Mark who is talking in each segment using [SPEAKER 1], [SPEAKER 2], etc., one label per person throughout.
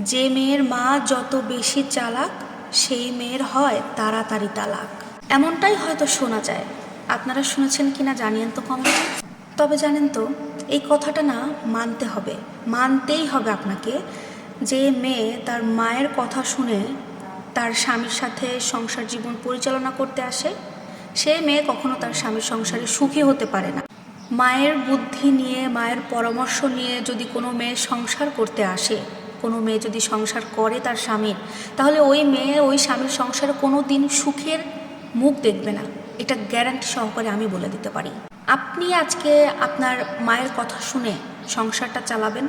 [SPEAKER 1] যে মেয়ের মা যত বেশি চালাক, সেই মেয়ের হয় তাড়াতাড়ি তালাক। এমনটাই হয়তো শোনা যায়। আপনারা শুনেছেন কিনা জানিয়েন তো কমেন্টে। তবে জানেন তো, এই কথাটা না মানতে হবে। মানতেই হবে আপনাকে যে মেয়ে তার মায়ের কথা শুনে তার স্বামীর সাথে সংসার জীবন পরিচালনা করতে আসে। সে মেয়ে কখনো তার স্বামীর সংসারে সুখী হতে পারে না। মায়ের বুদ্ধি নিয়ে, মায়ের পরামর্শ নিয়ে যদি কোনো মেয়ে সংসার করতে আসে কোনো মেয়ে যদি সংসার করে তার স্বামীর, তাহলে ওই মেয়ে ওই স্বামীর সংসারে কোনো দিন সুখের মুখ দেখবে না। এটা গ্যারান্টি সহকারে আমি বলে দিতে পারি। আপনি আজকে আপনার মায়ের কথা শুনে সংসারটা চালাবেন,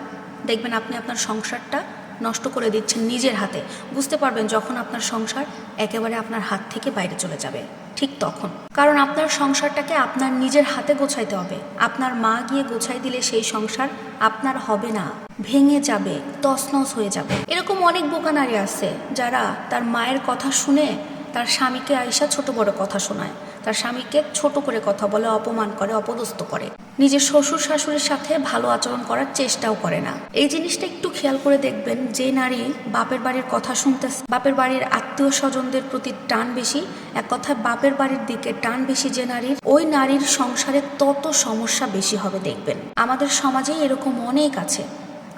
[SPEAKER 1] দেখবেন আপনি আপনার সংসারটা নষ্ট করে দিচ্ছেন নিজের হাতে। বুঝতে পারবেন যখন আপনার সংসার একেবারে আপনার হাত থেকে বাইরে চলে যাবে, ঠিক তখন। কারণ আপনার সংসারটাকে আপনার নিজের হাতে গোছাইতে হবে। আপনার মা গিয়ে গোছাই দিলে সেই সংসার আপনার হবে না। ভেঙে যাবে, তছনছ হয়ে যাবে। এরকম অনেক বোকা নারী আছে যারা তার মায়ের কথা শুনে তার স্বামীকে আইসা ছোট বড় কথা শোনায়। তার স্বামীকে ছোট করে কথা বলে, অপমান করে, অপদস্থ করে। নিজের শ্বশুর শাশুড়ির সাথে ভালো আচরণ করার চেষ্টাও করে না। এই জিনিসটা একটু খেয়াল করে দেখবেন, যে নারী বাপের বাড়ির কথা শুনতেছে, বাপের বাড়ির আত্মীয় স্বজনদের প্রতি টান বেশি, এক কথায় বাপের বাড়ির দিকে টান বেশি যে নারীর, ওই নারীর সংসারে তত সমস্যা বেশি হবে, দেখবেন। আমাদের সমাজে এরকম অনেক আছে,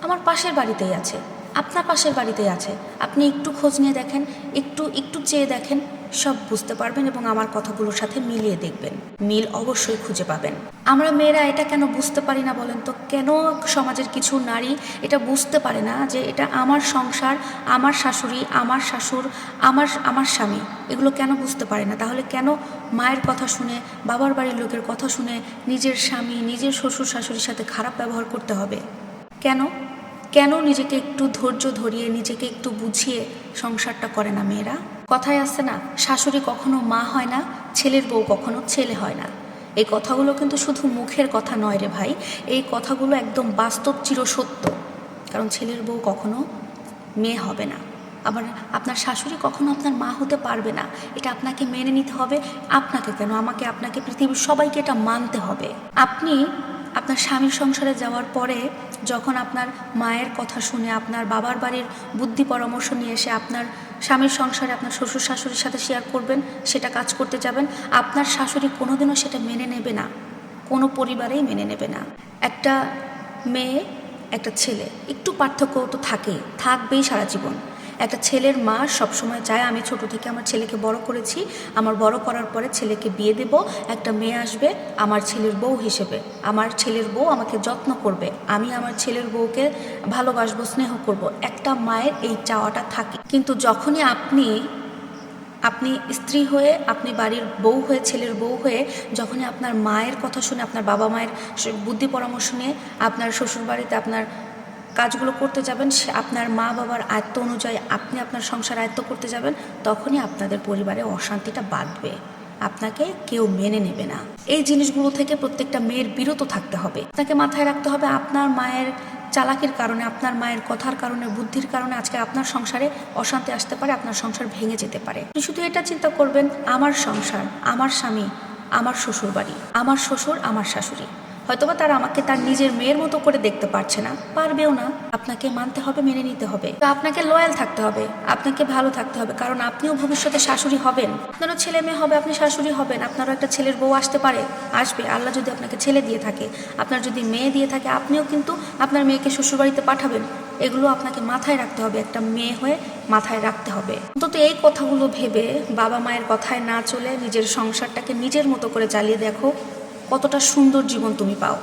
[SPEAKER 1] আমার পাশের বাড়িতেই আছে। আপনার পাশের বাড়িতেই আছে। আপনি একটু খোঁজ নিয়ে দেখেন, একটু একটু চেয়ে দেখেন, সব বুঝতে পারবেন এবং আমার কথাগুলোর সাথে মিলিয়ে দেখবেন। মিল অবশ্যই খুঁজে পাবেন। আমরা মেয়েরা এটা কেন বুঝতে পারি না বলেন তো? কেন সমাজের কিছু নারী এটা বুঝতে পারে না যে এটা আমার সংসার, আমার শাশুড়ি, আমার শাশুড় আমার আমার স্বামী? এগুলো কেন বুঝতে পারে না? তাহলে কেন মায়ের কথা শুনে, বাবার বাড়ির লোকের কথা শুনে নিজের স্বামী, নিজের শ্বশুর শাশুড়ির সাথে খারাপ ব্যবহার করতে হবে? কেন? কেন নিজেকে একটু ধৈর্য ধরিয়ে, নিজেকে একটু বুঝিয়ে সংসারটা করে না মেয়েরা? কথায় আছে না, শাশুড়ি কখনো মা হয় না, ছেলের বউ কখনো ছেলে হয় না। এই কথাগুলো কিন্তু শুধু মুখের কথা নয় রে ভাই, এই কথাগুলো একদম বাস্তব চিরসত্য। কারণ ছেলের বউ কখনো মেয়ে হবে না। আবার আপনার শাশুড়ি কখনো আপনার মা হতে পারবে না। এটা আপনাকে মেনে নিতে হবে। আপনাকে কেন? আমাকে, আপনাকে পৃথিবীর সবাইকে এটা মানতে হবে। আপনি আপনার স্বামীর সংসারে যাওয়ার পরে যখন আপনার মায়ের কথা শুনে আপনার বাবার বাড়ির বুদ্ধি পরামর্শ নিয়ে এসে আপনার স্বামীর সংসারে আপনার শ্বশুর শাশুড়ির সাথে শেয়ার করবেন, সেটা কাজ করতে যাবেন, আপনার শাশুড়ি কোনোদিনও সেটা মেনে নেবে না। কোনো পরিবারেই মেনে নেবে না। একটা মেয়ে, একটা ছেলে, একটু পার্থক্য তো থাকেই, থাকবেই সারা জীবন। একটা ছেলের মা সবসময় চায়, আমি ছোট থেকে আমার ছেলেকে বড় করেছি, আমার বড় করার পরে ছেলেকে বিয়ে দেব, একটা মেয়ে আসবে, আমার ছেলের বউ হিসেবে। আমার ছেলের বউ আমাকে যত্ন করবে, আমি আমার ছেলের বউকে ভালোবাসবো, স্নেহ করব। একটা মায়ের এই চাওয়াটা থাকে। কিন্তু যখনই আপনি আপনি স্ত্রী হয়ে, আপনি বাড়ির বউ হয়ে, ছেলের বউ হয়ে, যখনই আপনার মায়ের কথা শুনে, আপনার বাবা মায়ের বুদ্ধি পরামর্শ নিয়ে, আপনার শ্বশুর বাড়িতে আপনার কাজগুলো করতে যাবেন, সে আপনার মা বাবার আয়ত্ত অনুযায়ী আপনি আপনার সংসার আয়ত্ত করতে যাবেন, তখনই আপনাদের পরিবারে অশান্তিটা বাঁধবে। আপনাকে কেউ মেনে নেবে না। এই জিনিসগুলো থেকে প্রত্যেকটা মেয়ের বিরত থাকতে হবে। আপনাকে মাথায় রাখতে হবে, আপনার মায়ের চালাকির কারণে, আপনার মায়ের কথার কারণে, বুদ্ধির কারণে আজকে আপনার সংসারে অশান্তি আসতে পারে, আপনার সংসার ভেঙে যেতে পারে। শুধু এটা চিন্তা করবেন, আমার সংসার, আমার স্বামী, আমার শ্বশুর বাড়ি আমার শ্বশুর, আমার শাশুড়ি। হয়তোবা তারা আমাকে তার নিজের মেয়ের মতো করে দেখতে পারছে না। পারবেও না। আপনাকে মানতে হবে, মেনে নিতে হবে। তো আপনাকে লয়াল থাকতে হবে। আপনাকে ভালো থাকতে হবে। কারণ আপনিও ভবিষ্যতে শাশুড়ি হবেন। আপনারও ছেলে মেয়ে হবে, আপনি শাশুড়ি হবেন। আপনারও একটা ছেলের বউ আসতে পারে, আসবে। আল্লাহ যদি আপনাকে ছেলে দিয়ে থাকে, আপনার যদি মেয়ে দিয়ে থাকে, আপনিও কিন্তু আপনার মেয়েকে শ্বশুরবাড়িতে পাঠাবেন। এগুলো আপনাকে মাথায় রাখতে হবে। একটা মেয়ে হয়ে মাথায় রাখতে হবে। অন্তত এই কথাগুলো ভেবে বাবা মায়ের কথায় না চলে নিজের সংসারটাকে নিজের মতো করে চালিয়ে দেখো। কতটা সুন্দর জীবন তুমি পাও।